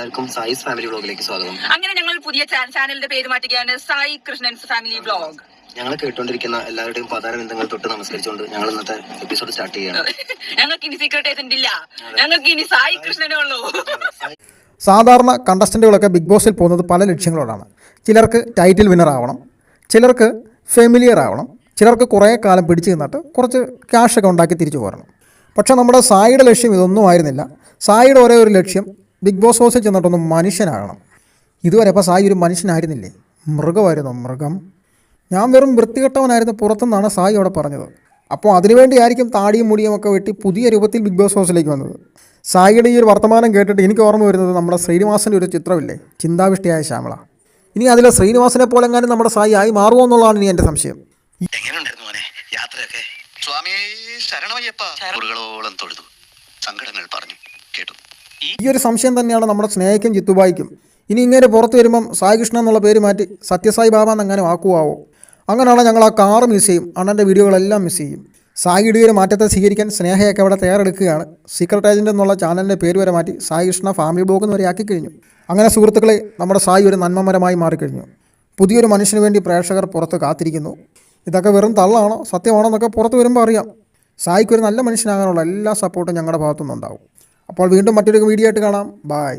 എല്ലാവർക്കും സായിസ് ഫാമിലി വ്ളോഗിലേക്ക് സ്വാഗതം. അങ്ങനെ ഞങ്ങൾ പുതിയ ചാനലിന്റെ പേര് മാറ്റുകയാണ് സായി കൃഷ്ണൻസ് ഫാമിലി വ്ലോഗ് ഞങ്ങൾ കേട്ടുകൊണ്ടിരിക്കുന്ന എല്ലാവരുടെയും പതാര ബന്ധങ്ങൾ തൊട്ട് നമസ്കരിച്ചുകൊണ്ട് ഞങ്ങൾ ഇന്നത്തെ എപ്പിസോഡ് സ്റ്റാർട്ട് ചെയ്യണം. ഞങ്ങൾക്ക് ഇനി സീക്രട്ട് ഏജന്റ് ഇല്ല ഞങ്ങൾക്ക് ഇനി സായി കൃഷ്ണനെ ഉള്ളൂ. സാധാരണ കണ്ടസ്റ്റന്റുകളൊക്കെ ബിഗ് ബോസിൽ പോകുന്നത് പല ലക്ഷ്യങ്ങളോടാണ്. ചിലർക്ക് ടൈറ്റിൽ വിന്നർ ആവണം ചിലർക്ക് ഫെമിലിയർ ആവണം ചിലർക്ക് കുറേ കാലം പിടിച്ചു നിന്നിട്ട് കുറച്ച് ക്യാഷൊക്കെ ഉണ്ടാക്കി തിരിച്ചു പോരണം. പക്ഷേ നമ്മുടെ സായിയുടെ ലക്ഷ്യം ഇതൊന്നും ആയിരുന്നില്ല. സായിയുടെ ഒരേ ഒരു ലക്ഷ്യം ബിഗ് ബോസ് ഹൗസിൽ ചെന്നിട്ടൊന്ന് മനുഷ്യനാകണം. ഇതുവരെ അപ്പോൾ സായി ഒരു മനുഷ്യനായിരുന്നില്ലേ? മൃഗമായിരുന്നു മൃഗം? ഞാൻ വെറും വൃത്തികെട്ടവനായിരുന്നു പുറത്തുനിന്നാണ് സായി അവിടെ പറഞ്ഞത്. അപ്പോൾ അതിനുവേണ്ടിയായിരിക്കും താടിയും മുടിയും ഒക്കെ വെട്ടി പുതിയ രൂപത്തിൽ ബിഗ് ബോസ് ഹൗസിലേക്ക് വന്നത്. സായിയുടെ ഈ ഒരു വർത്തമാനം കേട്ടിട്ട് എനിക്ക് ഓർമ്മ വരുന്നത് നമ്മുടെ ശ്രീനിവാസന്റെ ഒരു ചിത്രമില്ലേ? ചിന്താവിഷ്ടിയായ ശ്യാമള. ഇനി അതിലെ ശ്രീനിവാസനെ പോലെ എങ്ങാനും നമ്മുടെ സായി ആയി മാറുമോ എന്നുള്ളതാണ് ഇനി എന്റെ സംശയം. എങ്ങനെയുണ്ടായിരുന്നു മോനെ യാത്രയൊക്കെ? സ്വാമി ശരണമയ്യപ്പ. തൊഴുതു. സങ്കടങ്ങൾ പറഞ്ഞു. ഈ ഒരു സംശയം തന്നെയാണ് നമ്മുടെ സ്നേഹിക്കും ചിത്തുബായിക്കും ഇനി ഇങ്ങനെ പുറത്ത് വരുമ്പം സായി കൃഷ്ണ എന്നുള്ള പേര് മാറ്റി സത്യസായി ബാബ എന്നങ്ങനെ ആക്കുവാവോ അങ്ങനെയാണ് ഞങ്ങൾ ആ കാറ് മിസ് ചെയ്യും. അണ്ണന്റെ വീഡിയോകളെല്ലാം മിസ് ചെയ്യും. സായിയുടെ ഒരു മാറ്റത്തെ സ്വീകരിക്കാൻ സ്നേഹയൊക്കെ അവിടെ തയ്യാറെടുക്കുകയാണ്. സീക്രട്ട് ഏജന്റ് എന്നുള്ള ചാനലിന്റെ പേര് വരെ മാറ്റി സായി കൃഷ്ണ ഫാമിലി ബ്ലോഗ് എന്ന് വരെ ആക്കി കഴിഞ്ഞു. അങ്ങനെ സുഹൃത്തുക്കളെ നമ്മുടെ സായി ഒരു നന്മമരമായി മാറിക്കഴിഞ്ഞു. പുതിയൊരു മനുഷ്യന് വേണ്ടി പ്രേക്ഷകർ പുറത്ത് കാത്തിരിക്കുന്നു. ഇതൊക്കെ വെറും തള്ളാണോ? സത്യമാണോ എന്നൊക്കെ പുറത്ത് വരുമ്പോൾ അറിയാം. സായിക്ക് ഒരു നല്ല മനുഷ്യനാകാനുള്ള എല്ലാ സപ്പോർട്ടും ഞങ്ങളുടെ ഭാഗത്തുനിന്നുണ്ടാവും. അപ്പോൾ വീണ്ടും മറ്റൊരു വീഡിയോ ആയിട്ട് കാണാം. ബായ്